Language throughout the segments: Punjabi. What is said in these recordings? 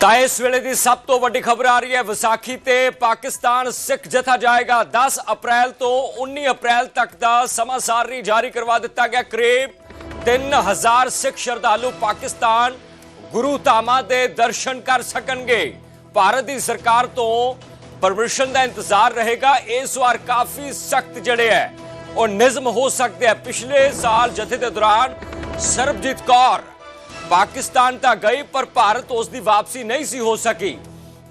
ਤਾਂ ਇਸ ਵੇਲੇ ਦੀ ਸਭ ਤੋਂ ਵੱਡੀ ਖਬਰ ਆ ਰਹੀ ਹੈ, ਵਿਸਾਖੀ ਤੇ ਪਾਕਿਸਤਾਨ ਸਿੱਖ ਜਥਾ ਜਾਏਗਾ। 10 ਅਪ੍ਰੈਲ ਤੋਂ 19 ਅਪ੍ਰੈਲ ਤੱਕ ਦਾ ਸਮਾਂ ਸਾਰਣੀ ਜਾਰੀ ਕਰਵਾ ਦਿੱਤਾ ਗਿਆ। ਕਰੀਬ 3000 ਸਿੱਖ ਸ਼ਰਧਾਲੂ ਪਾਕਿਸਤਾਨ ਗੁਰੂ ਧਾਮਾਂ ਦੇ ਦਰਸ਼ਨ ਕਰ ਸਕਣਗੇ। ਭਾਰਤ ਦੀ ਸਰਕਾਰ ਤੋਂ ਪਰਮਿਸ਼ਨ ਦਾ ਇੰਤਜ਼ਾਰ ਰਹੇਗਾ। ਇਸ ਵਾਰ ਕਾਫੀ ਸਖਤ ਜਿਹੜੇ ਹੈ, ਉਹ ਨਿਯਮ ਹੋ ਸਕਦੇ ਹੈ। ਪਿਛਲੇ ਸਾਲ ਜਥੇ ਦੇ ਦੌਰਾਨ ਸਰਬਜੀਤ ਕੌਰ ਪਾਕਿਸਤਾਨ ਤਾਂ ਗਈ, ਪਰ ਭਾਰਤ ਉਸ ਦੀ ਵਾਪਸੀ ਨਹੀਂ ਸੀ ਹੋ ਸਕੀ।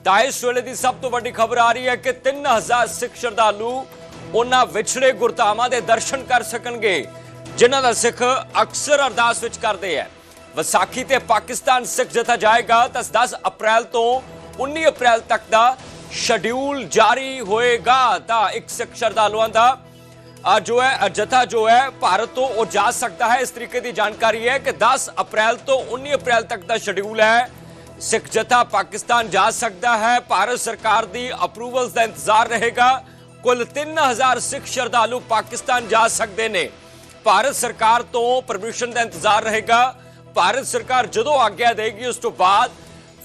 ਤਾਂ ਇਸ ਵੇਲੇ ਦੀ ਸਭ ਤੋਂ ਵੱਡੀ ਖਬਰ ਆ ਰਹੀ ਹੈ ਕਿ 3000 ਸਿੱਖ ਸ਼ਰਧਾਲੂ ਉਹਨਾਂ ਵਿਛੜੇ ਗੁਰਧਾਮਾਂ ਦੇ ਦਰਸ਼ਨ ਕਰ ਸਕਣਗੇ, ਜਿਨ੍ਹਾਂ ਦਾ ਸਿੱਖ ਅਕਸਰ ਅਰਦਾਸ ਵਿੱਚ ਕਰਦੇ ਹੈ ਵਿਸਾਖੀ ਤੇ ਪਾਕਿਸਤਾਨ ਸਿੱਖ ਜਥਾ ਜਾਏਗਾ ਤਾਂ 10 ਅਪ੍ਰੈਲ ਤੋਂ 19 ਅਪ੍ਰੈਲ ਤੱਕ ਦਾ ਸ਼ਡਿਊਲ ਜਾਰੀ ਹੋਏਗਾ ਤਾਂ ਇੱਕ ਸਿੱਖ ਸ਼ਰਧਾਲੂਆਂ ਦਾ ਜੋ ਹੈ ਜਥਾ ਜੋ ਹੈ, ਭਾਰਤ ਤੋਂ ਉਹ ਜਾ ਸਕਦਾ ਹੈ। ਇਸ ਤਰੀਕੇ ਦੀ ਜਾਣਕਾਰੀ ਹੈ ਕਿ 10 ਅਪ੍ਰੈਲ ਤੋਂ 19 ਅਪ੍ਰੈਲ ਤੱਕ ਦਾ ਸ਼ਡਿਊਲ ਹੈ। ਸਿੱਖ ਜਥਾ ਪਾਕਿਸਤਾਨ ਜਾ ਸਕਦਾ ਹੈ। ਭਾਰਤ ਸਰਕਾਰ ਦੀ ਅਪਰੂਵਲਸ ਦਾ ਇੰਤਜ਼ਾਰ ਰਹੇਗਾ। ਕੁੱਲ 3000 ਸਿੱਖ ਸ਼ਰਧਾਲੂ ਪਾਕਿਸਤਾਨ ਜਾ ਸਕਦੇ ਨੇ। ਭਾਰਤ ਸਰਕਾਰ ਤੋਂ ਪਰਮਿਸ਼ਨ ਦਾ ਇੰਤਜ਼ਾਰ ਰਹੇਗਾ। ਭਾਰਤ ਸਰਕਾਰ ਜਦੋਂ ਆਗਿਆ ਦੇਗੀ, ਉਸ ਤੋਂ ਬਾਅਦ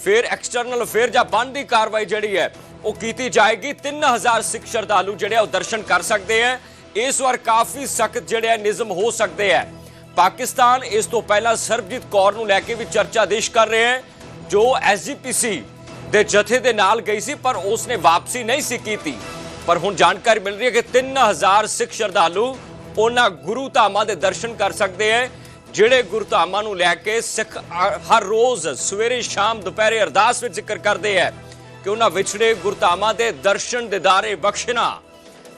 ਫਿਰ ਐਕਸਟਰਨਲ ਅਫੇਅਰ ਜਾਂ ਬੰਦ ਦੀ ਕਾਰਵਾਈ ਜਿਹੜੀ ਹੈ, ਉਹ ਕੀਤੀ ਜਾਏਗੀ। 3000 ਸਿੱਖ ਸ਼ਰਧਾਲੂ ਜਿਹੜੇ ਆ, ਉਹ ਦਰਸ਼ਨ ਕਰ ਸਕਦੇ ਹੈ। ਇਸ ਵਾਰ ਕਾਫੀ ਸਖਤ ਜਿਹੜੇ ਆ ਨਿਯਮ ਹੋ ਸਕਦੇ ਆ। ਪਾਕਿਸਤਾਨ ਇਸ ਤੋਂ ਪਹਿਲਾਂ ਸਰਬਜੀਤ ਕੌਰ ਨੂੰ ਲੈ ਕੇ ਵੀ ਚਰਚਾ ਦੇਸ਼ ਕਰ ਰਿਹਾ ਹੈ, ਜੋ ਐਸਜੀਪੀਸੀ ਦੇ ਜਥੇ ਦੇ ਨਾਲ ਗਈ ਸੀ, ਪਰ ਉਸਨੇ ਵਾਪਸੀ ਨਹੀਂ ਸੀ ਕੀਤੀ। ਪਰ ਹੁਣ ਜਾਣਕਾਰੀ ਮਿਲ ਰਹੀ ਹੈ ਕਿ 3000 ਸਿੱਖ ਸ਼ਰਧਾਲੂ ਉਹਨਾਂ ਗੁਰੂ ਧਾਮਾਂ ਦੇ ਦਰਸ਼ਨ ਕਰ ਸਕਦੇ ਹੈ, ਜਿਹੜੇ ਗੁਰਧਾਮਾਂ ਨੂੰ ਲੈ ਕੇ ਸਿੱਖ ਹਰ ਰੋਜ਼ ਸਵੇਰੇ ਸ਼ਾਮ ਦੁਪਹਿਰੇ ਅਰਦਾਸ ਵਿੱਚ ਜ਼ਿਕਰ ਕਰਦੇ ਹੈ ਕਿ ਉਹਨਾਂ ਵਿਛੜੇ ਗੁਰਧਾਮਾਂ ਦੇ ਦਰਸ਼ਨ ਦਿਦਾਰੇ ਬਖਸ਼ਣਾ।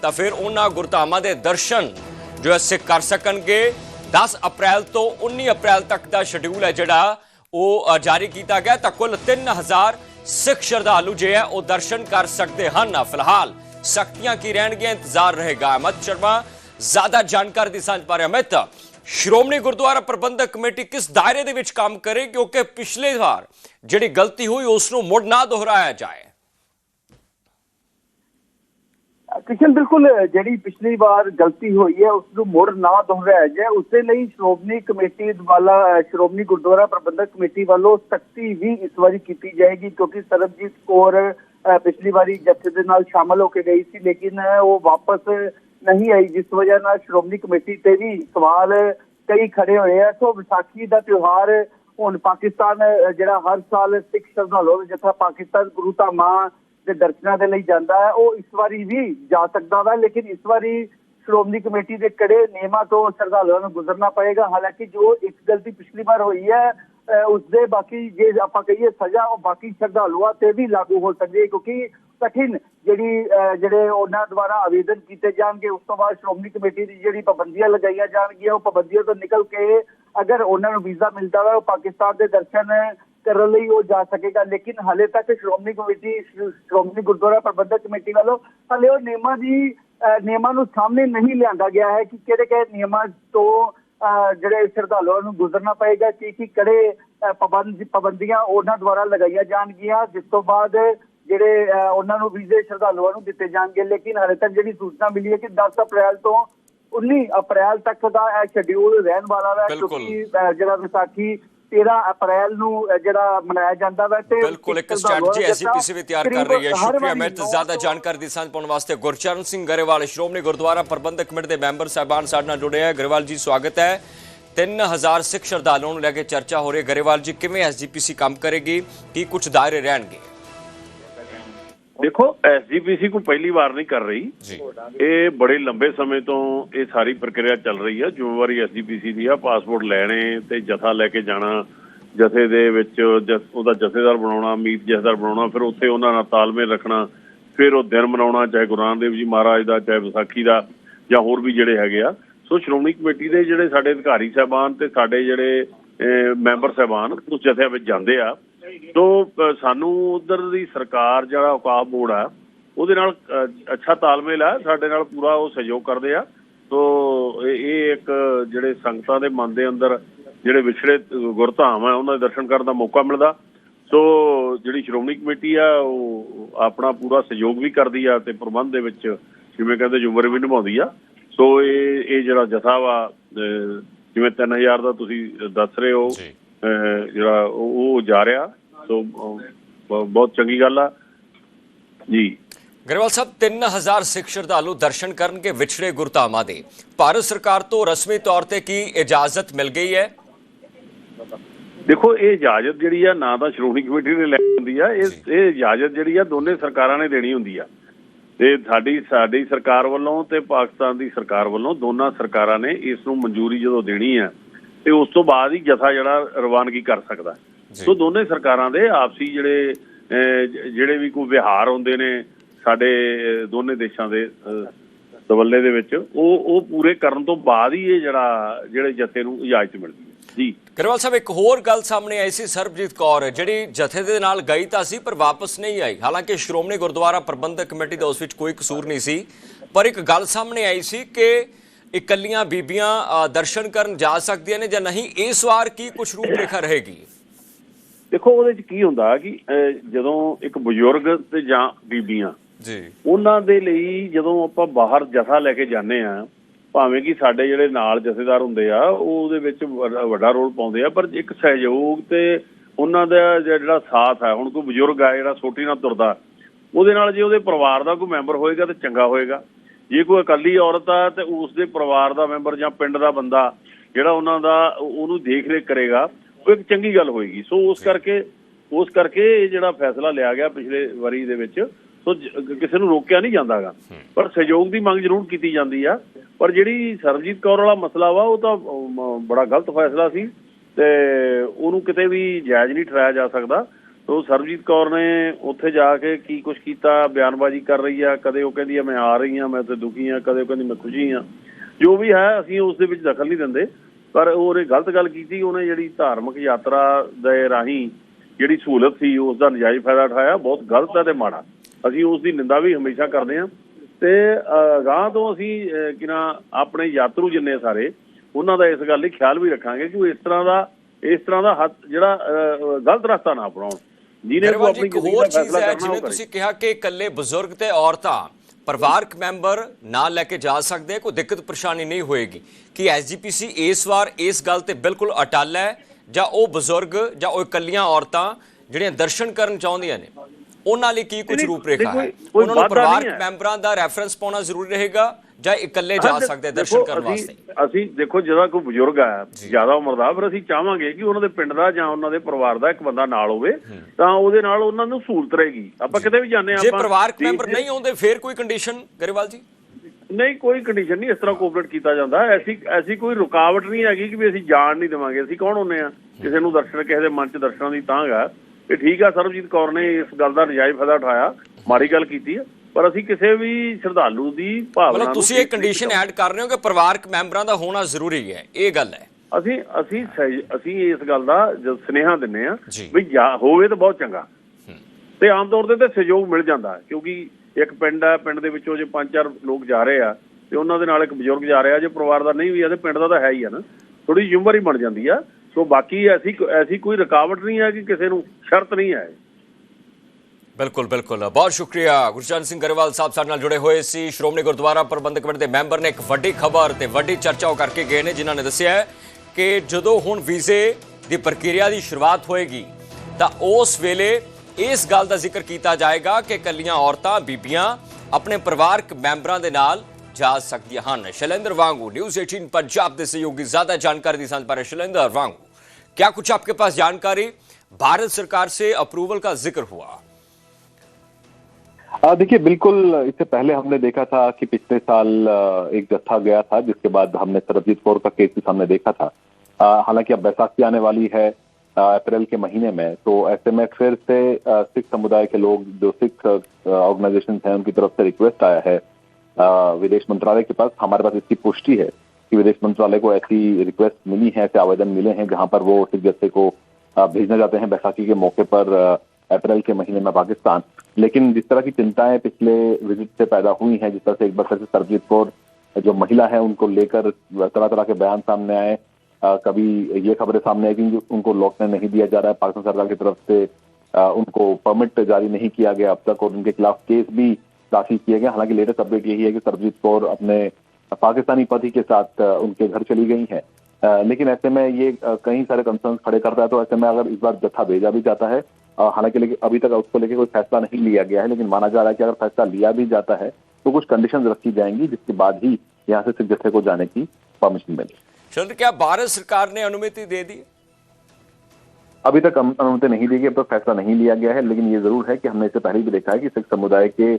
ਤਾਂ ਫਿਰ ਉਹਨਾਂ ਗੁਰਧਾਮਾਂ ਦੇ ਦਰਸ਼ਨ ਜੋ ਹੈ ਸਿੱਖ ਕਰ ਸਕਣਗੇ। 10 ਅਪ੍ਰੈਲ ਤੋਂ 19 ਅਪ੍ਰੈਲ ਤੱਕ ਦਾ ਸ਼ਡਿਊਲ ਹੈ ਜਿਹੜਾ, ਉਹ ਜਾਰੀ ਕੀਤਾ ਗਿਆ। ਤਾਂ ਕੁੱਲ 3000 ਸਿੱਖ ਸ਼ਰਧਾਲੂ ਜੇ ਹੈ, ਉਹ ਦਰਸ਼ਨ ਕਰ ਸਕਦੇ ਹਨ। ਫਿਲਹਾਲ ਸਖਤੀਆਂ ਕੀ ਰਹਿਣਗੀਆਂ, ਇੰਤਜ਼ਾਰ ਰਹੇਗਾ ਅਮਿਤ ਸ਼ਰਮਾ। ਜ਼ਿਆਦਾ ਜਾਣਕਾਰੀ ਦੀ ਸਾਂਝ ਪਾ ਰਿਹਾ ਅਮਿਤ। ਸ਼੍ਰੋਮਣੀ ਗੁਰਦੁਆਰਾ ਪ੍ਰਬੰਧਕ ਕਮੇਟੀ ਕਿਸ ਦਾਇਰੇ ਦੇ ਵਿੱਚ ਕੰਮ ਕਰੇ? ਕਿਉਂਕਿ ਪਿਛਲੇ ਵਾਰ ਜਿਹੜੀ ਗਲਤੀ ਹੋਈ, ਉਸ ਨੂੰ ਮੁੜ ਨਾ ਦੁਹਰਾਇਆ ਜਾਏ। ਕਿਸ਼ਨ, ਬਿਲਕੁਲ ਜਿਹੜੀ ਪਿਛਲੀ ਵਾਰ ਗਲਤੀ ਹੋਈ ਹੈ ਉਸ ਨੂੰ ਮੁੜ ਨਾ ਦੁਹਰਾਇਆ ਜਾਏ। ਉਸੇ ਲਈ ਸ਼੍ਰੋਮਣੀ ਕਮੇਟੀ ਵਾਲਾ ਸ਼੍ਰੋਮਣੀ ਗੁਰਦੁਆਰਾ ਪ੍ਰਬੰਧਕ ਕਮੇਟੀ ਵੱਲੋਂ ਸਖਤੀ ਵੀ ਇਸ ਵਾਰੀ ਕੀਤੀ ਜਾਏਗੀ, ਕਿਉਂਕਿ ਸਰਬਜੀਤ ਕੌਰ ਪਿਛਲੀ ਵਾਰੀ ਜਥੇ ਦੇ ਨਾਲ ਸ਼ਾਮਲ ਹੋ ਕੇ ਗਈ ਸੀ, ਲੇਕਿਨ ਉਹ ਵਾਪਸ ਨਹੀਂ ਆਈ, ਜਿਸ ਵਜ੍ਹਾ ਨਾਲ ਸ਼੍ਰੋਮਣੀ ਕਮੇਟੀ ਤੇ ਵੀ ਸਵਾਲ ਕਈ ਖੜੇ ਹੋਏ ਆ। ਸੋ ਵਿਸਾਖੀ ਦਾ ਤਿਉਹਾਰ ਹੁਣ ਪਾਕਿਸਤਾਨ ਜਿਹੜਾ ਹਰ ਸਾਲ ਸਿੱਖ ਸ਼ਰਧਾਲੂ ਜਥਾ ਪਾਕਿਸਤਾਨ ਗੁਰੂ ਧਾਮਾਂ ਦੇ ਦਰਸ਼ਨਾਂ ਦੇ ਲਈ ਜਾਂਦਾ ਹੈ, ਉਹ ਇਸ ਵਾਰੀ ਵੀ ਜਾ ਸਕਦਾ ਵਾ, ਲੇਕਿਨ ਇਸ ਵਾਰੀ ਸ਼੍ਰੋਮਣੀ ਕਮੇਟੀ ਦੇ ਕੜੇ ਨਿਯਮਾਂ ਤੋਂ ਸ਼ਰਧਾਲੂਆਂ ਨੂੰ ਗੁਜ਼ਰਨਾ ਪਏਗਾ? ਹਾਲਾਂਕਿ ਜੋ ਇੱਕ ਗਲਤੀ ਪਿਛਲੀ ਵਾਰ ਹੋਈ ਹੈ, ਅਹ ਉਸ ਦੇ ਬਾਕੀ ਜੇ ਆਪਾਂ ਕਹੀਏ ਸਜ਼ਾ, ਉਹ ਬਾਕੀ ਸ਼ਰਧਾਲੂਆਂ ਤੇ ਵੀ ਲਾਗੂ ਹੋ ਸਕਦੀ ਹੈ, ਕਿਉਂਕਿ ਕਠਿਨ ਜਿਹੜੀ, ਅਹ ਜਿਹੜੇ ਉਹਨਾਂ ਦੁਆਰਾ ਆਵੇਦਨ ਕੀਤੇ ਜਾਣਗੇ, ਉਸ ਤੋਂ ਬਾਅਦ ਸ਼੍ਰੋਮਣੀ ਕਮੇਟੀ ਦੀ ਜਿਹੜੀ ਪਾਬੰਦੀਆਂ ਲਗਾਈਆਂ ਜਾਣਗੀਆਂ, ਉਹ ਪਾਬੰਦੀਆਂ ਤੋਂ ਨਿਕਲ ਕੇ ਅਗਰ ਉਹਨਾਂ ਨੂੰ ਵੀਜ਼ਾ ਮਿਲਦਾ ਵਾ, ਉਹ ਪਾਕਿਸਤਾਨ ਦੇ ਦਰਸ਼ਨ ਕਰਨ ਲਈ ਉਹ ਜਾ ਸਕੇਗਾ ਲੇਕਿਨ ਹਾਲੇ ਤੱਕ ਸ਼੍ਰੋਮਣੀ ਕਮੇਟੀ ਸ਼੍ਰੋ- ਸ਼੍ਰੋਮਣੀ ਗੁਰਦੁਆਰਾ ਪ੍ਰਬੰਧਕ ਕਮੇਟੀ ਵੱਲੋਂ ਹਾਲੇ ਉਹ ਨਿਯਮਾਂ ਦੀ ਨਿਯਮਾਂ ਨੂੰ ਸਾਹਮਣੇ ਨਹੀਂ ਲਿਆਂਦਾ ਗਿਆ ਹੈ ਕਿ ਕਿਹੜੇ ਕਿਹੜੇ ਨਿਯਮਾਂ ਤੋਂ ਜਿਹੜੇ ਸ਼ਰਧਾਲੂਆਂ ਨੂੰ ਗੁਜ਼ਰਨਾ ਪਏਗਾ ਕੀ ਕੀ ਕਿਹੜੇ ਅਹ, ਪਾਬੰਦ ਪਾਬੰਦੀਆਂ ਉਹਨਾਂ ਦੁਆਰਾ ਲਗਾਈਆਂ ਜਾਣਗੀਆਂ ਜਿਸ ਤੋਂ ਬਾਅਦ ਜਿਹੜੇ ਉਹਨਾਂ ਨੂੰ ਵੀਜ਼ੇ ਸ਼ਰਧਾਲੂਆਂ ਨੂੰ ਦਿੱਤੇ ਜਾਣਗੇ ਲੇਕਿਨ ਹਾਲੇ ਤੱਕ ਜਿਹੜੀ ਸੂਚਨਾ ਮਿਲੀ ਹੈ ਕਿ 10 ਅਪ੍ਰੈਲ ਤੋਂ 19 ਅਪ੍ਰੈਲ ਤੱਕ ਦਾ ਇਹ ਸ਼ਡਿਊਲ ਰਹਿਣ ਵਾਲਾ ਹੈ। ਕਿਉਂਕਿ ਜਿਹੜਾ ਵਿਸਾਖੀ 13 ਅਪ੍ਰੈਲ ਨੂੰ ਜਿਹੜਾ ਮਨਾਇਆ ਜਾਂਦਾ ਵਾ ਤੇ ਬਿਲਕੁਲ ਇੱਕ ਸਟ੍ਰੈਟਜੀ ਦਾ ਐਸਜੀਪੀਸੀ ਵੀ ਤਿਆਰ ਕਰ ਰਹੀ ਹੈ ਸ਼ੁਕਰੀਆ ਮੈਂ ਜ਼ਿਆਦਾ ਜਾਣਕਾਰੀ ਦੀ ਸਾਂਝ ਪਾਉਣ ਵਾਸਤੇ ਗੁਰਚਰਨ ਸਿੰਘ ਗਰੇਵਾਲ ਸ਼੍ਰੋਮਣੀ ਗੁਰਦੁਆਰਾ ਪ੍ਰਬੰਧਕ ਕਮੇਟੀ ਦੇ ਮੈਂਬਰ ਸਾਹਿਬਾਨ ਸਾਡੇ ਨਾਲ ਜੁੜੇ ਹੈ ਗਰੇਵਾਲ ਜੀ ਸਵਾਗਤ ਹੈ। 3000 ਸਿੱਖ ਸ਼ਰਧਾਲੂਆਂ ਨੂੰ ਲੈ ਕੇ ਚਰਚਾ ਹੋ ਰਹੀ ਹੈ। ਗਰੇਵਾਲ ਜੀ ਕਿਵੇਂ ਐਸਜੀਪੀਸੀ ਕੰਮ ਕਰੇਗੀ? ਕੀ ਕੁਝ ਦਾਇਰੇ ਰਹਿਣਗੇ? ਦੇਖੋ ਐਸਜੀਪੀਸੀ ਕੋਈ ਪਹਿਲੀ ਵਾਰ ਨਹੀਂ ਕਰ ਰਹੀ। ਇਹ ਬੜੇ ਲੰਬੇ ਸਮੇਂ ਤੋਂ ਇਹ ਸਾਰੀ ਪ੍ਰਕਿਰਿਆ ਚੱਲ ਰਹੀ ਹੈ ਜ਼ਿੰਮੇਵਾਰੀ ਐਸਜੀਪੀਸੀ ਦੀ ਆ ਪਾਸਪੋਰਟ ਲੈਣੇ ਤੇ ਜਥਾ ਲੈ ਕੇ ਜਾਣਾ ਜਥੇ ਦੇ ਵਿੱਚ ਉਹਦਾ ਜਥੇਦਾਰ ਬਣਾਉਣਾ ਮੀਤ ਜਥੇਦਾਰ ਬਣਾਉਣਾ ਫਿਰ ਉੱਥੇ ਉਹਨਾਂ ਨਾਲ ਤਾਲਮੇਲ ਰੱਖਣਾ ਫਿਰ ਉਹ ਦਿਨ ਮਨਾਉਣਾ ਚਾਹੇ ਗੁਰੂ ਨਾਨਕ ਦੇਵ ਜੀ ਮਹਾਰਾਜ ਦਾ ਚਾਹੇ ਵਿਸਾਖੀ ਦਾ ਜਾਂ ਹੋਰ ਵੀ ਜਿਹੜੇ ਹੈਗੇ ਆ। ਸੋ ਸ਼੍ਰੋਮਣੀ ਕਮੇਟੀ ਦੇ ਜਿਹੜੇ ਸਾਡੇ ਅਧਿਕਾਰੀ ਸਾਹਿਬਾਨ ਤੇ ਸਾਡੇ ਜਿਹੜੇ ਮੈਂਬਰ ਸਾਹਿਬਾਨ ਉਸ ਜਥੇ ਵਿੱਚ ਜਾਂਦੇ ਆ। ਤੋ ਸਾਨੂੰ ਉਧਰ ਦੀ ਸਰਕਾਰ ਜਿਹੜਾ ਔਕਾਫ ਬੋਰਡ ਆ ਉਹਦੇ ਨਾਲ ਅੱਛਾ ਤਾਲਮੇਲ ਆ ਸਾਡੇ ਨਾਲ ਪੂਰਾ ਉਹ ਸਹਿਯੋਗ ਕਰਦੇ ਆ। ਤੋ ਇਹ ਇੱਕ ਜਿਹੜੇ ਸੰਗਤਾਂ ਦੇ ਮਨ ਦੇ ਅੰਦਰ ਜਿਹੜੇ ਵਿਛੜੇ ਗੁਰਧਾਮ ਆ ਉਹਨਾਂ ਦੇ ਦਰਸ਼ਨ ਕਰਨ ਦਾ ਮੌਕਾ ਮਿਲਦਾ। ਸੋ ਜਿਹੜੀ ਸ਼੍ਰੋਮਣੀ ਕਮੇਟੀ ਆ ਉਹ ਆਪਣਾ ਪੂਰਾ ਸਹਿਯੋਗ ਵੀ ਕਰਦੀ ਆ ਤੇ ਪ੍ਰਬੰਧ ਦੇ ਵਿੱਚ ਜਿਵੇਂ ਕਹਿੰਦੇ ਜੁਮਰ ਵੀ ਨਿਭਾਉਂਦੀ ਆ। ਸੋ ਇਹ ਇਹ ਜਿਹੜਾ ਜਥਾ ਵਾ ਅਹ, ਜਿਵੇਂ 3000 ਦਾ ਤੁਸੀਂ ਦੱਸ ਰਹੇ ਹੋ ਜਿਹੜਾ ਉਹ ਜਾ ਰਿਹਾ। ਸੋ ਬਹੁਤ ਚੰਗੀ ਗੱਲ ਆ। ਜੀ। ਗਰੇਵਾਲ ਸਾਹਿਬ 3000 ਸਿੱਖ ਸ਼ਰਧਾਲੂ ਦਰਸ਼ਨ ਕਰਨਗੇ ਵਿਛੜੇ ਗੁਰਧਾਮਾਂ ਦੇ। ਭਾਰਤ ਸਰਕਾਰ ਤੋਂ ਰਸਮੀ ਤੌਰ ਤੇ ਕੀ ਇਜਾਜ਼ਤ ਮਿਲ ਗਈ ਹੈ? ਦੇਖੋ ਇਹ ਇਜਾਜ਼ਤ ਜਿਹੜੀ ਆ ਨਾ ਤਾਂ ਸ਼੍ਰੋਮਣੀ ਕਮੇਟੀ ਨੇ ਲੈ ਹੁੰਦੀ ਆ। ਇਹ ਇਹ ਇਜਾਜ਼ਤ ਜਿਹੜੀ ਆ ਦੋਨੇ ਸਰਕਾਰਾਂ ਨੇ ਦੇਣੀ ਹੁੰਦੀ ਆ। ਤੇ ਸਾਡੀ ਸਾਡੀ ਸਰਕਾਰ ਵੱਲੋਂ ਤੇ ਪਾਕਿਸਤਾਨ ਦੀ ਸਰਕਾਰ ਵੱਲੋਂ ਦੋਨਾਂ ਸਰਕਾਰਾਂ ਨੇ ਇਸ ਨੂੰ ਮਨਜ਼ੂਰੀ ਜਦੋਂ ਦੇਣੀ ਆ ਤੇ ਉਸ ਤੋਂ ਬਾਅਦ ਹੀ ਜਥਾ ਜਿਹੜਾ ਰਵਾਨਗੀ ਕਰ ਸਕਦਾ। ਸੋ ਦੋਨੇ ਸਰਕਾਰਾਂ ਦੇ ਆਪਸੀ ਜਿਹੜੇ ਜਿਹੜੇ ਵੀ ਕੋਈ ਵਿਹਾਰ ਹੁੰਦੇ ਨੇ ਸਾਡੇ ਦੋਨੇ ਦੇਸ਼ਾਂ ਦੇ ਦਵੱਲੇ ਦੇ ਵਿੱਚ ਉਹ ਉਹ ਪੂਰੇ ਕਰਨ ਤੋਂ ਬਾਅਦ ਹੀ ਇਹ ਜਿਹੜਾ ਜਿਹੜੇ ਜਥੇ ਨੂੰ ਇਜਾਜ਼ਤ ਮਿਲਦੀ ਹੈ। ਜੀ। ਗਰੇਵਾਲ ਸਾਹਿਬ ਇੱਕ ਹੋਰ ਗੱਲ ਸਾਹਮਣੇ ਆਈ ਸੀ ਸਰਬਜੀਤ ਕੌਰ ਜਿਹੜੀ ਜਥੇ ਦੇ ਨਾਲ ਗਈ ਤਾਂ ਸੀ ਪਰ ਵਾਪਸ ਨਹੀਂ ਆਈ। ਹਾਲਾਂਕਿ ਸ਼੍ਰੋਮਣੀ ਗੁਰਦੁਆਰਾ ਪ੍ਰਬੰਧਕ ਕਮੇਟੀ ਦਾ ਉਸ ਵਿੱਚ ਕੋਈ ਕਸੂਰ ਨਹੀਂ ਸੀ ਪਰ ਇੱਕ ਗੱਲ ਸਾਹਮਣੇ ਆਈ ਸੀ ਕਿ ਇਕੱਲੀਆਂ ਬੀਬੀਆਂ ਦਰਸ਼ਨ ਕਰਨ ਜਾ ਸਕਦੀਆਂ ਨੇ ਜਾਂ ਨਹੀਂ? ਇਸ ਵਾਰ ਕੀ ਕੁਝ ਰੂਪਰੇਖਾ ਰਹੇਗੀ? ਦੇਖੋ ਉਹਦੇ ਚ ਕੀ ਹੁੰਦਾ ਕਿ ਜਦੋਂ ਇੱਕ ਬਜ਼ੁਰਗ ਤੇ ਜਾਂ ਬੀਬੀਆਂ ਜੀ। ਉਹਨਾਂ ਦੇ ਲਈ ਜਦੋਂ ਆਪਾਂ ਬਾਹਰ ਜਥਾ ਲੈ ਕੇ ਜਾਂਦੇ ਆ ਭਾਵੇਂ ਕਿ ਸਾਡੇ ਜਿਹੜੇ ਨਾਲ ਜਥੇਦਾਰ ਹੁੰਦੇ ਆ ਉਹ ਉਹਦੇ ਵਿੱਚ ਵੱਡਾ- ਰੋਲ ਪਾਉਂਦੇ ਆ ਪਰ ਇੱਕ ਸਹਿਯੋਗ ਤੇ ਉਹਨਾਂ ਦਾ ਜਿਹੜਾ ਸਾਥ ਹੈ ਹੁਣ ਕੋਈ ਬਜ਼ੁਰਗ ਆ ਜਿਹੜਾ ਸੋਟੀ ਨਾਲ ਤੁਰਦਾ ਉਹਦੇ ਨਾਲ ਜੇ ਉਹਦੇ ਪਰਿਵਾਰ ਦਾ ਕੋਈ ਮੈਂਬਰ ਹੋਏਗਾ ਤਾਂ ਚੰਗਾ ਹੋਏਗਾ। ਜੇ ਕੋਈ ਇਕੱਲੀ ਔਰਤ ਆ ਤੇ ਉਸ ਦੇ ਪਰਿਵਾਰ ਦਾ ਮੈਂਬਰ ਜਾਂ ਪਿੰਡ ਦਾ ਬੰਦਾ ਜਿਹੜਾ ਉਹਨਾਂ ਦਾ ਉਹਨੂੰ ਦੇਖ ਰੇਖ ਕਰੇਗਾ ਉਹ ਇੱਕ ਚੰਗੀ ਗੱਲ ਹੋਏਗੀ। ਸੋ ਉਸ ਕਰਕੇ ਉਸ ਕਰਕੇ ਇਹ ਜਿਹੜਾ ਫੈਸਲਾ ਲਿਆ ਗਿਆ ਪਿਛਲੇ ਵਾਰੀ ਦੇ ਵਿੱਚ ਸੋ ਕਿਸੇ ਨੂੰ ਰੋਕਿਆ ਨਹੀਂ ਜਾਂਦਾਗਾ। ਪਰ ਸਹਿਯੋਗ ਦੀ ਮੰਗ ਜ਼ਰੂਰ ਕੀਤੀ ਜਾਂਦੀ ਆ। ਪਰ ਜਿਹੜੀ ਸਰਬਜੀਤ ਕੌਰ ਵਾਲਾ ਮਸਲਾ ਵਾ ਉਹ ਤਾਂ ਬੜਾ ਗਲਤ ਫੈਸਲਾ ਸੀ ਤੇ ਉਹਨੂੰ ਕਿਤੇ ਵੀ ਜਾਇਜ਼ ਨਹੀਂ ਠਹਿਰਾਇਆ ਜਾ ਸਕਦਾ। ਤੋ ਸਰਬਜੀਤ ਕੌਰ ਨੇ ਉੱਥੇ ਜਾ ਕੇ ਕੀ ਕੁਝ ਕੀਤਾ? ਬਿਆਨਬਾਜ਼ੀ ਕਰ ਰਹੀ ਆ। ਕਦੇ ਉਹ ਕਹਿੰਦੀ ਆ ਮੈਂ ਆ ਰਹੀ ਆ ਮੈਂ ਤੇ ਦੁਖੀ ਆ। ਕਦੇ ਉਹ ਕਹਿੰਦੀ ਮੈਂ ਖੁਸ਼ੀ ਆ। ਜੋ ਵੀ ਹੈ ਅਸੀਂ ਉਸ ਦੇ ਵਿੱਚ ਦਖਲ ਨਹੀਂ ਦਿੰਦੇ। ਪਰ ਉਹਨੇ ਗਲਤ ਗੱਲ ਕੀਤੀ। ਉਹਨੇ ਜਿਹੜੀ ਧਾਰਮਿਕ ਯਾਤਰਾ ਦੇ ਰਾਹੀਂ ਜਿਹੜੀ ਸਹੂਲਤ ਸੀ ਉਸ ਦਾ ਨਜਾਇਜ਼ ਫਾਇਦਾ ਉਠਾਇਆ। ਬਹੁਤ ਗਲਤ ਹੈ ਤੇ ਮਾੜਾ। ਅਸੀਂ ਉਸ ਦੀ ਨਿੰਦਾ ਵੀ ਹਮੇਸ਼ਾ ਕਰਦੇ ਹਾਂ। ਤੇ ਗਾਂ ਤੋਂ ਅਸੀਂ ਅਹ, ਕਿ ਨਾ ਆਪਣੇ ਯਾਤਰੂ ਜਿੰਨੇ ਸਾਰੇ ਉਹਨਾਂ ਦਾ ਇਸ ਗੱਲ ਲਈ ਖਿਆਲ ਵੀ ਰੱਖਾਂਗੇ ਕਿ ਉਹ ਇਸ ਤਰ੍ਹਾਂ ਦਾ ਇਸ ਤਰ੍ਹਾਂ ਦਾ ਹੱਥ ਜਿਹੜਾ ਗਲਤ ਰਸਤਾ ਨਾ ਅਪਣਾਉਣ। ਜਿਹਨੇ ਜੀ ਆਪਣੀ ਇੱਕ ਹੋਰ ਚੀਜ਼ ਹੈ ਜਿਵੇਂ ਉਹ ਤੁਸੀਂ ਕਿਹਾ ਕਿ ਇਕੱਲੇ ਬਜ਼ੁਰਗ ਤੇ ਔਰਤਾਂ ਪਰਿਵਾਰਕ ਮੈਂਬਰ ਨਾਲ ਲੈ ਕੇ ਜਾ ਸਕਦੇ ਕੋਈ ਦਿੱਕਤ ਪਰੇਸ਼ਾਨੀ ਨਹੀਂ ਹੋਏਗੀ। ਕਿ ਐਸਜੀਪੀਸੀ ਇਸ ਵਾਰ ਇਸ ਗੱਲ ਤੇ ਬਿਲਕੁਲ ਅਟਲ ਹੈ? ਜਾਂ ਉਹ ਬਜ਼ੁਰਗ ਜਾਂ ਉਹ ਇਕੱਲੀਆਂ ਔਰਤਾਂ ਜਿਹੜੀਆਂ ਦਰਸ਼ਨ ਕਰਨ ਚਾਹੁੰਦੀਆਂ ਨੇ ਉਹਨਾਂ ਲਈ ਕੀ ਕੁਝ ਰੂਪਰੇਖਾ ਹੈ? ਉਹਨਾਂ ਨੂੰ ਪਰਿਵਾਰਕ। ਮੈਂਬਰਾਂ ਦਾ ਰੈਫਰੈਂਸ ਪਾਉਣਾ ਜ਼ਰੂਰੀ ਰਹੇਗਾ? ਜਾਂ ਇਕੱਲੇ ਜਾ ਸਕਦੇ ਆ ਦਰਸ਼ਨ ਕਰਨ ਵਾਸਤੇ? ਅਸੀਂ ਦੇਖੋ ਜਿਹੜਾ ਕੋਈ ਬਜ਼ੁਰਗ ਆ ਜ਼ਿਆਦਾ ਉਮਰ ਦਾ ਫਿਰ ਅਸੀਂ ਚਾਹਾਂਗੇ ਕਿ ਉਹਨਾਂ ਦੇ ਪਿੰਡ ਦਾ ਜਾਂ ਉਹਨਾਂ ਦੇ ਪਰਿਵਾਰ ਦਾ ਇੱਕ ਬੰਦਾ ਨਾਲ ਹੋਵੇ ਤਾਂ ਉਹਦੇ ਨਾਲ ਉਹਨਾਂ ਨੂੰ ਸਹੂਲਤ ਰਹੇਗੀ। ਆਪਾਂ ਕਿਤੇ ਵੀ ਜਾਂਦੇ ਜੇ ਆਪਾਂ ਪਰਿਵਾਰਕ ਜੀ- ਮੈਂਬਰ ਨਹੀਂ ਆਉਂਦੇ ਫਿਰ ਕੋਈ ਕੰਡੀਸ਼ਨ ਗਰੇਵਾਲ ਜੀ? ਨਹੀਂ ਕੋਈ ਕੰਡੀਸ਼ਨ ਨਹੀਂ ਇਸ ਤਰ੍ਹਾਂ ਕੋਆਪਰੇਟ ਕੀਤਾ ਜਾਂਦਾ। ਐਸੀ ਐਸੀ ਕੋਈ ਰੁਕਾਵਟ ਨਹੀਂ ਹੈਗੀ ਕਿ ਵੀ ਅਸੀਂ ਜਾਣ ਨਹੀਂ ਦੇਵਾਂਗੇ। ਅਸੀਂ ਕੌਣ ਹੁੰਨੇ ਆ? ਕਿਸੇ ਨੂੰ ਦਰਸ਼ਨ ਕਿਸੇ ਦੇ ਮਨ 'ਚ ਦਰਸ਼ਨਾਂ ਦੀ ਤਾਂ ਹੈ ਕਿ ਠੀਕ ਆ ਸਰਬਜੀਤ ਕੌਰ ਨੇ ਇਸ ਗੱਲ ਦਾ ਨਜਾਇਜ਼ ਫਾਇਦਾ ਉਠਾਇਆ। ਮਾੜੀ ਗੱਲ ਕੀਤੀ ਹੈ ਪਰ ਅਸੀਂ ਕਿਸੇ ਵੀ ਸ਼ਰਧਾਲੂ ਦੀ ਭਾਵਨਾ ਮਤਲਬ ਨੂੰ ਤੁਸੀਂ ਇਹ ਕੰਡੀਸ਼ਨ ਐਡ ਕਰ ਰਹੇ ਹੋ ਕਿ ਪਰਿਵਾਰਕ ਮੈਂਬਰਾਂ ਦਾ ਹੋਣਾ ਜ਼ਰੂਰੀ ਹੈ ਇਹ ਗੱਲ ਹੈ। ਅਸੀਂ ਅਸੀਂ ਅਸੀਂ ਇਸ ਗੱਲ ਦਾ ਜਦ ਸੁਨੇਹਾ ਦਿੰਨੇ ਆ। ਵੀ ਜਾ ਹੋਵੇ ਤਾਂ ਬਹੁਤ ਚੰਗਾ। ਤੇ ਆਮ ਤੌਰ ਤੇ ਤਾਂ ਸਹਿਯੋਗ ਮਿਲ ਜਾਂਦਾ ਕਿਉਂਕਿ ਇੱਕ ਪਿੰਡ ਹੈ ਪਿੰਡ ਦੇ ਵਿੱਚੋਂ ਜੇ ਪੰਜ ਚਾਰ ਲੋਕ ਜਾ ਰਹੇ ਆ ਤੇ ਉਹਨਾਂ ਦੇ ਨਾਲ ਇੱਕ ਬਜ਼ੁਰਗ ਜਾ ਰਿਹਾ ਜੇ ਪਰਿਵਾਰ ਦਾ ਨਹੀਂ ਵੀ ਆ ਤੇ ਪਿੰਡ ਦਾ ਤਾਂ ਹੈ ਹੀ ਆ ਨਾ। ਥੋੜੀ ਜ਼ਿੰਮੇਵਾਰੀ ਬਣ ਜਾਂਦੀ ਆ। ਸੋ ਬਾਕੀ ਐਸੀ ਐਸੀ ਕੋਈ ਰੁਕਾਵਟ ਨਹੀਂ ਹੈ ਕਿ ਕਿਸੇ ਨੂੰ ਸ਼ਰਤ ਨਹੀਂ ਹੈ। ਬਿਲਕੁਲ ਬਿਲਕੁਲ। ਬਹੁਤ ਸ਼ੁਕਰੀਆ ਗੁਰਚਰਨ ਸਿੰਘ ਗਰੇਵਾਲ ਸਾਹਿਬ ਸਾਡੇ ਨਾਲ ਜੁੜੇ ਹੋਏ ਸੀ। ਸ਼੍ਰੋਮਣੀ ਗੁਰਦੁਆਰਾ ਪ੍ਰਬੰਧਕ ਕਮੇਟੀ ਦੇ ਮੈਂਬਰ ਨੇ ਇੱਕ ਵੱਡੀ ਖਬਰ ਤੇ ਵੱਡੀ ਚਰਚਾ ਉਹ ਕਰਕੇ ਗਏ ਨੇ, ਜਿਨ੍ਹਾਂ ਨੇ ਦੱਸਿਆ ਕਿ ਜਦੋਂ ਹੁਣ ਵੀਜ਼ੇ ਦੀ ਪ੍ਰਕਿਰਿਆ ਦੀ ਸ਼ੁਰੂਆਤ ਹੋਏਗੀ, ਤਾਂ ਉਸ ਵੇਲੇ ਇਸ ਗੱਲ ਦਾ ਜ਼ਿਕਰ ਕੀਤਾ ਜਾਏਗਾ ਕਿ ਕੱਲੀਆਂ ਔਰਤਾਂ, ਬੀਬੀਆਂ ਆਪਣੇ ਪਰਿਵਾਰਕ ਮੈਂਬਰਾਂ ਦੇ ਨਾਲ ਜਾ ਸਕਦੀਆਂ ਹਨ। ਸ਼ੈਲੇਂਦਰ ਵਾਂਗੂ, ਨਿਊਜ਼ 18 ਪੰਜਾਬ ਦੇ ਸਹਿਯੋਗੀ। ਜ਼ਿਆਦਾ ਜਾਣਕਾਰੀ ਦੀ ਸੰਤ ਪਰ ਸ਼ੈਲੇਂਦਰ ਵਾਂਗੂ। क्या कुछ आपके ਪਾਸ ਜਾਣਕਾਰੀ? ਭਾਰਤ ਸਰਕਾਰ ਸੇ ਅਪਰੂਵਲ का ਜ਼ਿਕਰ हुआ देखिए, बिल्कुल, इससे पहले हमने देखा था कि पिछले साल एक जत्था गया था, जिसके बाद हमने सरबजीत कौर का केस भी सामने देखा था। हालाँकि अब बैसाखी आने वाली है अप्रैल के महीने में तो ऐसे में फिर से सिख समुदाय के लोग, जो सिख ऑर्गेनाइजेशन हैं, उनकी तरफ़ से रिक्वेस्ट आया है। विदेश मंत्रालय के पास, हमारे पास इसकी पुष्टि है कि विदेश मंत्रालय को ऐसी रिक्वेस्ट मिली है, ऐसे आवेदन मिले हैं, जहाँ पर वो सिख जत्थे को भेजना चाहते हैं बैसाखी के मौके पर अप्रैल के महीने में पाकिस्तान। लेकिन जिस तरह की चिंताएँ पिछले विज़िट से पैदा हुई हैं, जिस तरह से एक बार फिर से सरबजीत कौर जो महिला है, उनको लेकर तरह तरह के बयान सामने आए। कभी ये खबरें सामने आई कि उनको लौटने नहीं दिया जा रहा है, पाकिस्तान सरकार की तरफ़ से उनको परमिट जारी नहीं किया गया अब तक और उनके खिलाफ केस भी दाखिल किए गए। हालाँकि लेटेस्ट अपडेट यही है कि सरबजीत कौर अपने पाकिस्तानी पति के साथ उनके घर चली गई हैं। लेकिन ऐसे में ये कई सारे कंसर्न खड़े करता है तो ऐसे में अगर इस बार जत्था भेजा भी जाता है हालाँकि लेकिन अभी तक उसको लेकर कोई फैसला नहीं लिया गया है लेकिन माना जा रहा है कि अगर फैसला लिया भी जाता है तो कुछ कंडीशंस रखी जाएँगी जिसके बाद ही यहाँ से सिख जत्थे को जाने की परमिशन मिले शैलेंद्र क्या भारत सरकार ने अनुमति दे दी? अभी तक अनुमति नहीं दी गई अब तक फैसला नहीं लिया गया है लेकिन ये ज़रूर है कि हमने इससे पहले भी देखा है कि सिख समुदाय के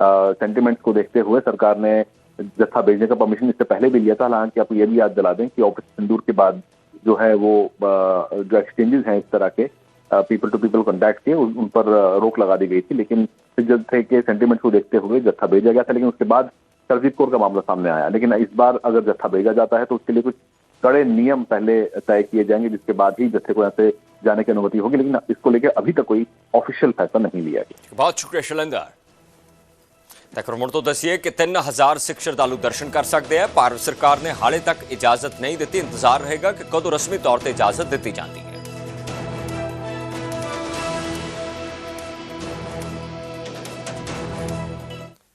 सेंटिमेंट्स को देखते हुए सरकार ने जत्था भेजने का परमिशन इससे पहले भी लिया था। हालाँकि आप ये भी याद दिला दें कि ऑपरेशन सिंदूर के बाद जो है वो जो एक्सचेंजेस हैं इस तरह के पीपल टू पीपल कॉन्टैक्ट के उन उन पर अ, रोक लगा दी गई थी लेकिन सिख जत्थे के सेंटिमेंट्स को देखते हुए जत्था भेजा गया था लेकिन उसके बाद सरजीत कौर का मामला सामने आया लेकिन इस बार अगर जत्था भेजा जाता है तो उसके लिए कुछ कड़े नियम पहले तय किए जाएंगे जिसके बाद ही जत्थे को यहाँ से जाने की अनुमति होगी लेकिन इसको लेकर अभी तक कोई ऑफिशियल फैसला नहीं लिया गया ਬਹੁਤ ਸ਼ੁਕਰੀਆ ਸ਼ੈਲੰਦਰ ਤੱਕ ਮੁੜ ਤੋਂ ਦੱਸੀਏ ਕਿ 3000 ਸਿੱਖ ਸ਼ਰਧਾਲੂ ਦਰਸ਼ਨ ਕਰ ਸਕਦੇ ਆ ਭਾਰਤ ਸਰਕਾਰ ਨੇ ਹਾਲੇ ਤੱਕ ਇਜਾਜ਼ਤ ਨਹੀਂ ਦਿੱਤੀ ਇੰਤਜ਼ਾਰ ਰਹੇਗਾ ਕਿ ਕਦੋਂ ਰਸਮੀ ਤੌਰ ਤੇ ਇਜਾਜ਼ਤ ਦਿੱਤੀ ਜਾਂਦੀ ਹੈ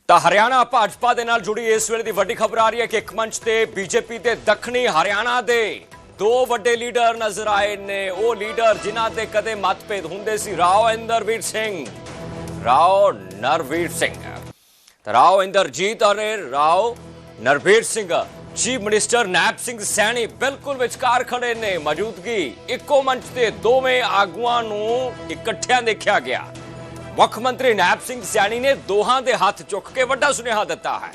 ਤਾਂ ਹਰਿਆਣਾ ਭਾਜਪਾ ਦੇ ਨਾਲ ਜੁੜੀ ਇਸ ਵੇਲੇ ਦੀ ਵੱਡੀ ਖਬਰ ਆ ਰਹੀ ਹੈ ਕਿ ਇੱਕ ਮੰਚ ਤੇ ਬੀਜੇਪੀ ਦੇ ਦੱਖਣੀ ਹਰਿਆਣਾ ਦੇ ਦੋ ਵੱਡੇ ਲੀਡਰ ਨਜ਼ਰ ਆਏ ਨੇ। ਉਹ ਲੀਡਰ ਜਿਨ੍ਹਾਂ ਦੇ ਕਦੇ ਮਤਭੇਦ ਹੁੰਦੇ ਸੀ ਰਾਓ ਇੰਦਰਵੀਰ ਸਿੰਘ। ਰਾਓ ਨਰਵੀਰ ਸਿੰਘ। ਰਾਓ ਇੰਦਰਜੀਤ ਔਰ Rao Narveer Singh, chief minister nap Singh Saini ਬਿਲਕੁਲ ਵਿਚਕਾਰ ਖੜੇ ਨੇ। ਮੌਜੂਦਗੀ ਇੱਕੋ ਮੰਚ ਤੇ ਦੋਵੇਂ ਆਗੂਆਂ ਨੂੰ ਇਕੱਠਿਆਂ ਦੇਖਿਆ ਗਿਆ। ਮੁੱਖ ਮੰਤਰੀ ਨਾਇਬ ਸਿੰਘ ਸੈਣੀ ਨੇ ਦੋਹਾਂ ਦੇ ਹੱਥ ਚੁੱਕ ਕੇ ਵੱਡਾ ਸੁਨੇਹਾ ਦਿੱਤਾ ਹੈ।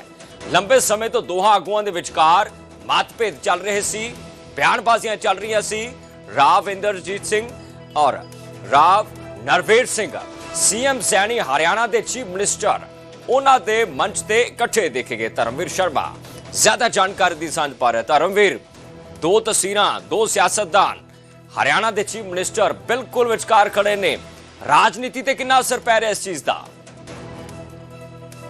ਲੰਬੇ ਸਮੇਂ ਤੋਂ ਦੋਹਾਂ ਆਗੂਆਂ ਦੇ ਵਿਚਕਾਰ ਮਤਭੇਦ ਚੱਲ ਰਹੇ ਸੀ, ਬਿਆਨਬਾਜ਼ੀਆਂ ਚੱਲ ਰਹੀਆਂ ਸੀ। ਰਾਵ ਇੰਦਰਜੀਤ ਸਿੰਘ ਔਰ ਰਾਵ ਨਰਵੀਰ ਸਿੰਘ, ਸੀਐਮ ਸੈਣੀ ਹਰਿਆਣਾ ਦੇ ਚੀਫ ਮਿਨਿਸਟਰ, ਉਹਨਾਂ ਦੇ ਮੰਚ ਤੇ ਇਕੱਠੇ ਦੇਖੇ ਗਏ ਧਰਮਵੀਰ ਸ਼ਰਮਾ। ਜ਼ਿਆਦਾ ਜਾਣਕਾਰੀ ਦੀ ਸਾਂਝ ਪਾ ਰਿਹਾ ਧਰਮਵੀਰ। ਦੋ ਤਸਵੀਰਾਂ, ਦੋ ਸਿਆਸਤਦਾਨ, ਹਰਿਆਣਾ ਦੇ ਚੀਫ ਮਿਨਿਸਟਰ ਬਿਲਕੁਲ ਵਿਚਕਾਰ ਖੜੇ ਨੇ। ਰਾਜਨੀਤੀ ਤੇ ਕਿੰਨਾ ਅਸਰ ਪੈ ਰਿਹਾ ਇਸ ਚੀਜ਼ ਦਾ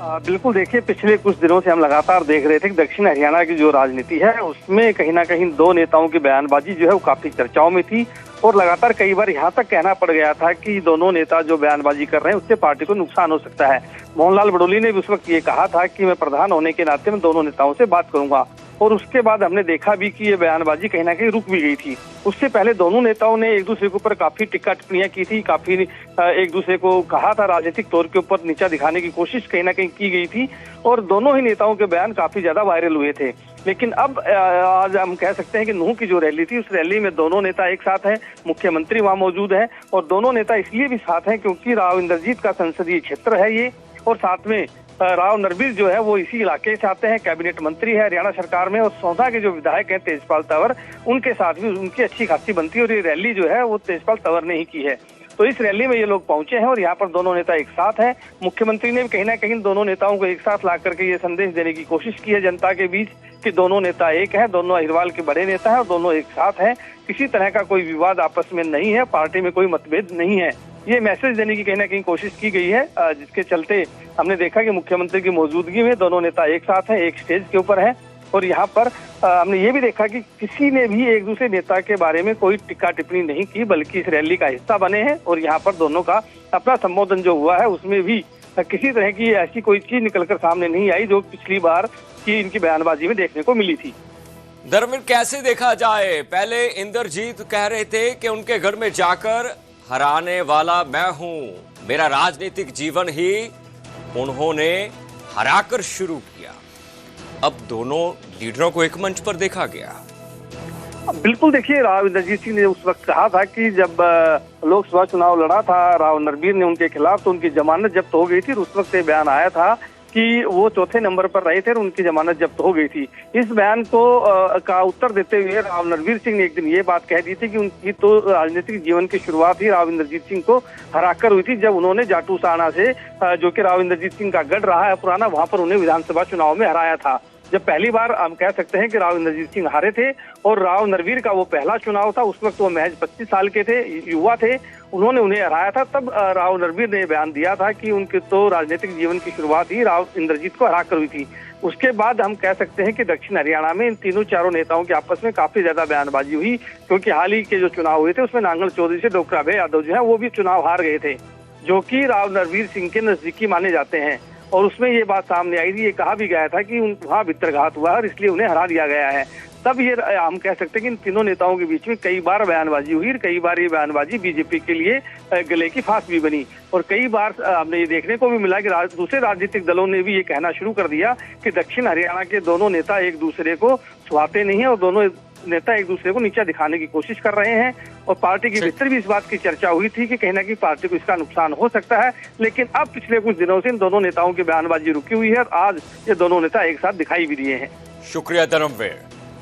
आ, बिल्कुल देखिए पिछले कुछ दिनों से हम लगातार देख रहे थे कि दक्षिण हरियाणा की जो राजनीति है उसमें कहीं ना कहीं दो नेताओं की बयानबाजी जो है वो काफी चर्चाओं में थी और लगातार कई बार यहाँ तक कहना पड़ गया था कि दोनों नेता जो बयानबाजी कर रहे हैं, उससे पार्टी को नुकसान हो सकता है। मोहनलाल बडोली ने भी उस वक्त ये कहा था कि मैं प्रधान होने के नाते मैं दोनों नेताओं से बात करूँगा। और उसके बाद हमने देखा भी कि ये बयानबाजी कहीं ना कहीं रुक भी गई थी। उससे पहले दोनों नेताओं ने एक दूसरे के ऊपर काफ़ी टिक्का टिप्पणियाँ की थी, काफ़ी एक दूसरे को कहा था राजनीतिक तौर के ऊपर नीचा दिखाने की कोशिश कहीं ना कहीं की गई थी। और दोनों ही नेताओं के बयान काफ़ी ज़्यादा वायरल हुए थे। लेकिन अब आज हम कह सकते हैं कि नूह की जो रैली थी, उस रैली में दोनों नेता एक साथ हैं, मुख्यमंत्री वहाँ मौजूद हैं, और दोनों नेता इसलिए भी साथ हैं क्योंकि राव इंद्रजीत का संसदीय क्षेत्र है ये, और साथ में राव नरवीर जो है वो इसी इलाके से आते हैं, कैबिनेट मंत्री है, हरियाणा सरकार में, और सौदा के जो विधायक हैं तेजपाल तंवर, उनके साथ भी उनकी अच्छी खासी बनती है, और ये रैली जो है वो तेजपाल तंवर ने ही की है। तो इस रैली में ये लोग पहुँचे हैं और यहाँ पर दोनों नेता एक साथ हैं। मुख्यमंत्री ने भी कहीं ना कहीं दोनों नेताओं को एक साथ ला करके ये संदेश देने की कोशिश की है। जनता के बीच कि दोनों नेता एक हैं, दोनों अहिरवाल के बड़े नेता हैं और दोनों एक साथ हैं। किसी तरह का कोई विवाद आपस में नहीं है, पार्टी में कोई मतभेद नहीं है। ये मैसेज देने की कहीं ना कहीं कोशिश की गई है जिसके चलते हमने देखा कि मुख्यमंत्री की मौजूदगी में दोनों नेता एक साथ हैं, एक स्टेज के ऊपर हैं। और यहाँ पर हमने ये भी देखा कि किसी ने भी एक दूसरे नेता के बारे में कोई टिक्का टिप्पणी नहीं की, बल्कि इस रैली का हिस्सा बने हैं और यहाँ पर दोनों का अपना संबोधन जो हुआ है, उसमें भी किसी तरह की ऐसी कोई चीज़ निकलकर सामने नहीं आई जो पिछली बार की इनकी बयानबाजी में देखने को मिली थी। धर्मवीर कैसे देखा जाए? पहले इंद्रजीत कह रहे थे कि उनके घर में जाकर हराने वाला मैं हूँ, मेरा राजनीतिक जीवन ही उन्होंने हराकर शुरू किया अब दोनों लीडरों को एक मंच पर देखा गया। बिल्कुल देखिए राव इंद्रजीत सिंह ने उस वक्त कहा था कि जब लोकसभा चुनाव लड़ा था राव नरबीर ने उनके खिलाफ तो उनकी जमानत जब्त हो गई थी उस वक्त ये बयान आया था कि वो चौथे नंबर पर रहे थे और उनकी जमानत जब्त हो गई थी। इस बयान को अ, का उत्तर देते हुए राव नरवीर सिंह ने एक दिन ये बात कह दी थी कि उनकी तो राजनीतिक जीवन की शुरुआत ही राव इंद्रजीत सिंह को हराकर हुई थी जब उन्होंने जाटू साना से जो कि राव इंद्रजीत सिंह का गढ़ रहा है पुराना वहाँ पर उन्हें विधानसभा चुनाव में हराया था। जब पहली बार हम कह सकते हैं कि राव इंद्रजीत सिंह हारे थे और राव नरवीर का वो पहला चुनाव था, उस वक्त वो महज 25 साल के थे युवा थे, उन्होंने उन्हें हराया था। तब राव नरवीर ने बयान दिया था कि उनके तो राजनीतिक जीवन की शुरुआत ही राव इंद्रजीत को हरा कर हुई थी। उसके बाद हम कह सकते हैं कि दक्षिण हरियाणा में इन तीनों चारों नेताओं के आपस में काफ़ी ज़्यादा बयानबाजी हुई, क्योंकि हाल ही के जो चुनाव हुए थे, उसमें नांगल चौधरी से डॉक्टर अभय यादव जो है, वो भी चुनाव हार गए थे, जो कि राव नरवीर सिंह के नजदीकी माने जाते हैं। और उसमें ये बात सामने आई थी, ये कहा भी गया था कि वहाँ वित्रघात हुआ है और इसलिए उन्हें हरा दिया गया है। तब ये हम कह सकते हैं कि इन तीनों नेताओं के बीच में कई बार बयानबाजी हुई और कई बार ये बयानबाजी बीजेपी के लिए गले की फांस भी बनी। और कई बार हमने ये देखने को भी मिला कि राज- दूसरे राजनीतिक दलों ने भी ये कहना शुरू कर दिया कि दक्षिण हरियाणा के दोनों नेता एक दूसरे को सुहाते नहीं है और दोनों नेता एक दूसरे को नीचा दिखाने की कोशिश कर रहे हैं और पार्टी के भीतर भी इस बात की चर्चा हुई थी कि कहीं ना कहीं पार्टी को इसका नुकसान हो सकता है लेकिन अब पिछले कुछ दिनों से इन दोनों नेताओं की बयानबाजी रुकी हुई है और आज ये दोनों नेता एक साथ दिखाई भी दिए हैं ਸ਼ੁਕਰੀਆ ਧਰਮਵੀਰ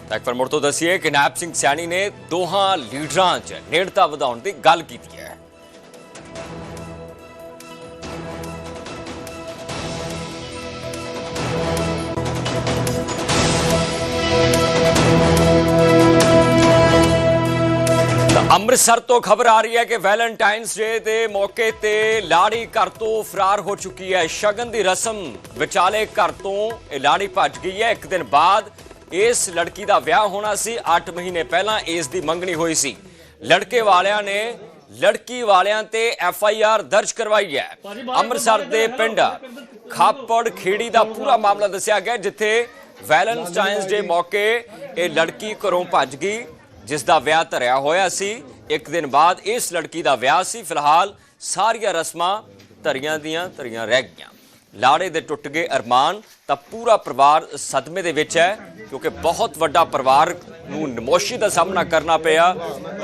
ਤਾਂ ਇੱਕ ਵਾਰ ਮੁੜ ਤੋਂ ਦੱਸੀਏ ਕਿ ਨੈਪ ਸਿੰਘ ਸੈਣੀ ਨੇ ਦੋਹਾਂ ਲੀਡਰਾਂ 'ਚ ਨੇੜਤਾ ਵਧਾਉਣ ਦੀ ਗੱਲ ਕੀਤੀ ਹੈ ਅੰਮ੍ਰਿਤਸਰ ਤੋਂ ਖਬਰ ਆ ਰਹੀ ਹੈ ਕਿ ਵੈਲੈਂਟਾਈਨਸ ਡੇ ਦੇ ਮੌਕੇ ਤੇ ਲਾੜੀ ਘਰ ਤੋਂ ਫਰਾਰ ਹੋ ਚੁੱਕੀ ਹੈ। ਸ਼ਗਨ ਦੀ ਰਸਮ ਵਿਚਾਲੇ ਘਰ ਤੋਂ ਇਹ ਲਾੜੀ ਭੱਜ ਗਈ ਹੈ। ਇੱਕ ਦਿਨ ਬਾਅਦ ਇਸ ਲੜਕੀ ਦਾ ਵਿਆਹ ਹੋਣਾ ਸੀ। 8 ਮਹੀਨੇ ਪਹਿਲਾਂ ਇਸ ਦੀ ਮੰਗਣੀ ਹੋਈ ਸੀ। ਲੜਕੇ ਵਾਲਿਆਂ ਨੇ ਲੜਕੀ ਵਾਲਿਆਂ ਤੇ ਐਫ ਆਈ ਆਰ ਦਰਜ ਕਰਵਾਈ ਹੈ। ਅੰਮ੍ਰਿਤਸਰ ਦੇ ਪਿੰਡ ਖਾਪੜ ਖੇੜੀ ਦਾ ਪੂਰਾ ਮਾਮਲਾ ਦੱਸਿਆ ਗਿਆ ਜਿੱਥੇ ਵੈਲੈਂਟਾਈਨਸ ਡੇ ਮੌਕੇ ਇਹ ਲੜਕੀ ਘਰੋਂ ਭੱਜ ਗਈ। ਜਿਸ ਦਾ ਵਿਆਹ ਧਰਿਆ ਹੋਇਆ ਸੀ, ਇੱਕ ਦਿਨ ਬਾਅਦ ਇਸ ਲੜਕੀ ਦਾ ਵਿਆਹ ਸੀ। ਫਿਲਹਾਲ ਸਾਰੀਆਂ ਰਸਮਾਂ ਧਰੀਆਂ ਦੀਆਂ ਧਰੀਆਂ ਰਹਿ ਗਈਆਂ। ਲਾੜੇ ਦੇ ਟੁੱਟ ਗਏ ਅਰਮਾਨ ਤਾਂ ਪੂਰਾ ਪਰਿਵਾਰ ਸਦਮੇ ਦੇ ਵਿੱਚ ਹੈ, ਕਿਉਂਕਿ ਬਹੁਤ ਵੱਡਾ ਪਰਿਵਾਰ ਨੂੰ ਨਮੋਸ਼ੀ ਦਾ ਸਾਹਮਣਾ ਕਰਨਾ ਪਿਆ।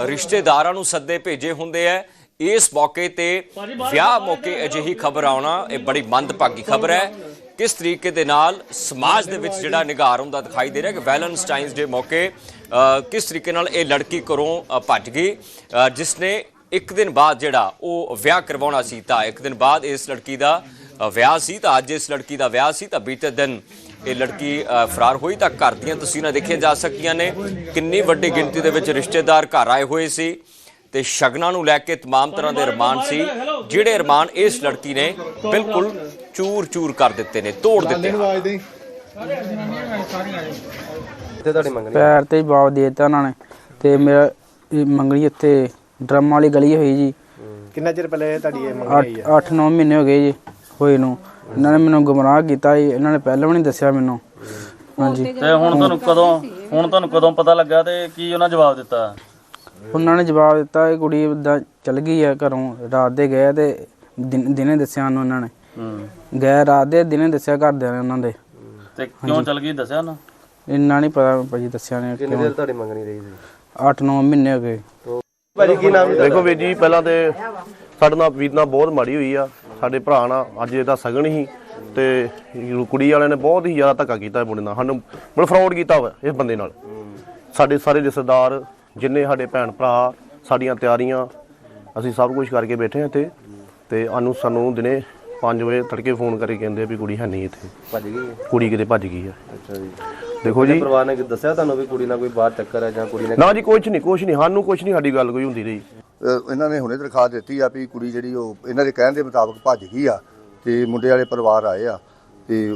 ਰਿਸ਼ਤੇਦਾਰਾਂ ਨੂੰ ਸੱਦੇ ਭੇਜੇ ਹੁੰਦੇ ਐ ਇਸ ਮੌਕੇ ਤੇ ਵਿਆਹ ਮੌਕੇ ਅਜਿਹੀ ਖਬਰ ਆਉਣਾ ਇਹ ਬੜੀ ਮੰਦਭਾਗੀ ਖਬਰ ਹੈ। ਕਿਸ ਤਰੀਕੇ ਦੇ ਨਾਲ ਸਮਾਜ ਦੇ ਵਿੱਚ ਜਿਹੜਾ ਨਿਗਾਰ ਹੁੰਦਾ ਦਿਖਾਈ ਦੇ ਰਿਹਾ ਕਿ ਵੈਲੈਂਟਾਈਨਸ ਡੇ ਮੌਕੇ ਕਿਸ ਤਰੀਕੇ ਨਾਲ ਇਹ ਲੜਕੀ ਘਰੋਂ ਭੱਜ ਗਈ ਜਿਸ ਨੇ ਇੱਕ ਦਿਨ ਬਾਅਦ ਜਿਹੜਾ ਉਹ ਵਿਆਹ ਕਰਵਾਉਣਾ ਸੀ ਤਾਂ ਇੱਕ ਦਿਨ ਬਾਅਦ ਇਸ ਲੜਕੀ ਦਾ ਵਿਆਹ ਸੀ ਤਾਂ ਅੱਜ ਇਸ ਲੜਕੀ ਦਾ ਵਿਆਹ ਸੀ ਤਾਂ ਬੀਤੇ ਦਿਨ ਇਹ ਲੜਕੀ ਫਰਾਰ ਹੋਈ ਤਾਂ ਘਰ ਦੀਆਂ ਤਸਵੀਰਾਂ ਦੇਖੀਆਂ ਜਾ ਸਕਦੀਆਂ ਨੇ। ਕਿੰਨੀ ਵੱਡੀ ਗਿਣਤੀ ਦੇ ਵਿੱਚ ਰਿਸ਼ਤੇਦਾਰ ਘਰ ਆਏ ਹੋਏ ਸੀ। ਤੇ ਸ਼ਗਨਾਂ ਨੂੰ ਲੈ ਕੇ तमाम ਤਰ੍ਹਾਂ ਦੇ ਅਰਮਾਨ ਸੀ ਜਿਹੜੇ ਅਰਮਾਨ ਇਸ ਲੜਕੀ ਨੇ ਬਿਲਕੁਲ ਚੂਰ-ਚੂਰ ਕਰ ਦਿੱਤੇ ਨੇ ਤੋੜ ਦਿੱਤੇ ਹਨ। ਤੇ ਤੁਹਾਡੀ ਮੰਗਣੀ ਪੈਰ ਤੇ ਜਵਾਬ ਦੇ ਦਿੱਤਾ ਉਹਨਾਂ ਨੇ ਤੇ ਮੇਰਾ ਇਹ ਮੰਗਣੀ ਇੱਥੇ ਡਰਮ ਵਾਲੀ ਗਲੀ ਹੋਈ ਜੀ ਕਿੰਨਾ ਚਿਰ ਪਹਿਲੇ ਤੁਹਾਡੀ ਇਹ ਮੰਗਣੀ ਆਈ 8 8-9 ਮਹੀਨੇ ਹੋ ਗਏ ਜੀ ਹੋਏ ਨੂੰ ਇਹਨਾਂ ਨੇ ਮੈਨੂੰ ਗੁੰਮਰਾਹ ਕੀਤਾ ਜੀ ਇਹਨਾਂ ਨੇ ਪਹਿਲਾਂ ਵੀ ਨਹੀਂ ਦੱਸਿਆ ਮੈਨੂੰ ਹਾਂਜੀ ਤੇ ਹੁਣ ਤੁਹਾਨੂੰ ਕਦੋਂ ਹੁਣ ਤੁਹਾਨੂੰ ਕਦੋਂ ਪਤਾ ਲੱਗਾ ਤੇ ਕੀ ਉਹਨਾਂ ਜਵਾਬ ਦਿੱਤਾ ਉਹਨਾਂ ਨੇ ਜਵਾਬ ਦਿੱਤਾ ਇਹ ਕੁੜੀ ਏਦਾਂ ਚਲ ਗਈ ਆ ਘਰੋਂ ਰਾਤ ਦੇ ਗਏ ਤੇ ਦਿਨ- ਦਿਨੇ ਦੱਸਿਆ ਉਹਨੂੰ ਉਹਨਾਂ ਨੇ। ਹੂੰ। ਗਏ ਰਾਤ ਦੇ ਦਿਨੇ ਦੱਸਿਆ ਘਰਦਿਆਂ ਨੇ ਉਹਨਾਂ ਦੇ। ਤੇ ਕਿਉਂ ਚਲ ਗਈ ਦੱਸਿਆ ਨਾ ਇੰਨਾ ਨਹੀਂ ਪਤਾ ਭਾਜੀ ਦੱਸਿਆ ਨੇ ਕਿੰਨੇ ਚਿਰ ਤੁਹਾਡੀ ਮੰਗਣੀ ਰਹੀ ਸੀ? 8-9 ਮਹੀਨੇ ਹੋ ਗਏ। ਭਾਜੀ ਕੀ ਨਾਮ ਦੇਖੋ ਵੀਰ ਜੀ ਪਹਿਲਾਂ ਤੇ ਸਾਡੇ ਨਾਲ ਵੀਰ ਨਾਲ ਬਹੁਤ ਮਾੜੀ ਹੋਈ ਆ। ਸਾਡੇ ਭਰਾ ਨਾਲ ਅੱਜ ਇਹਦਾ ਸਗਨ ਹੀ ਤੇ ਕੁੜੀ ਵਾਲਿਆਂ ਨੇ ਬਹੁਤ ਹੀ ਜ਼ਿਆਦਾ ਧੱਕਾ ਕੀਤਾ ਇਹ ਮੁੰਡੇ ਨਾਲ। ਸਾਨੂੰ ਮਤਲਬ ਫਰਾਡ ਕੀਤਾ ਵਾ ਇਸ ਬੰਦੇ ਨਾਲ। ਸਾਡੇ ਸਾਰੇ ਰਿਸ਼ਤੇਦਾਰ ਜਿੰਨੇ ਸਾਡੇ ਭੈਣ ਭਰਾ ਸਾਡੀਆਂ ਤਿਆਰੀਆਂ ਅਸੀਂ ਸਭ ਕੁਝ ਕਰਕੇ ਬੈਠੇ ਹਾਂ ਇੱਥੇ ਤੇ ਸਾਨੂੰ ਸਾਨੂੰ ਦਿਨੇ 5 ਵਜੇ ਤੜਕੇ ਫੋਨ ਕਰਕੇ ਕਹਿੰਦੇ ਵੀ ਕੁੜੀ ਹੈ ਨਹੀਂ ਇੱਥੇ। ਭੱਜ ਗਈ ਹੈ? ਕੁੜੀ ਕਿਤੇ ਭੱਜ ਗਈ ਆ। ਅੱਛਾ ਜੀ। ਦੇਖੋ ਜੀ। ਪਰਿਵਾਰ ਨੇ ਦੱਸਿਆ ਤੁਹਾਨੂੰ ਵੀ ਕੁੜੀ ਨਾਲ ਕੋਈ ਬਾਹਰ ਚੱਕਰ ਹੈ ਜਾਂ ਕੁੜੀ ਨੇ ਨਾ ਜੀ ਕੁਝ ਨਹੀਂ ਕੁਝ ਨਹੀਂ। ਸਾਨੂੰ ਕੁਝ ਨਹੀਂ ਸਾਡੀ ਗੱਲ ਕੋਈ ਹੁੰਦੀ ਰਹੀ। ਇਹਨਾਂ ਨੇ ਹੁਣੇ ਦਰਖਾਸਤ ਦਿੱਤੀ ਆ ਵੀ ਕੁੜੀ ਜਿਹੜੀ ਉਹ ਇਹਨਾਂ ਦੇ ਕਹਿਣ ਦੇ ਮੁਤਾਬਕ ਭੱਜ ਗਈ ਆ ਤੇ ਮੁੰਡੇ ਵਾਲੇ ਪਰਿਵਾਰ ਆਏ ਆ ਤੇ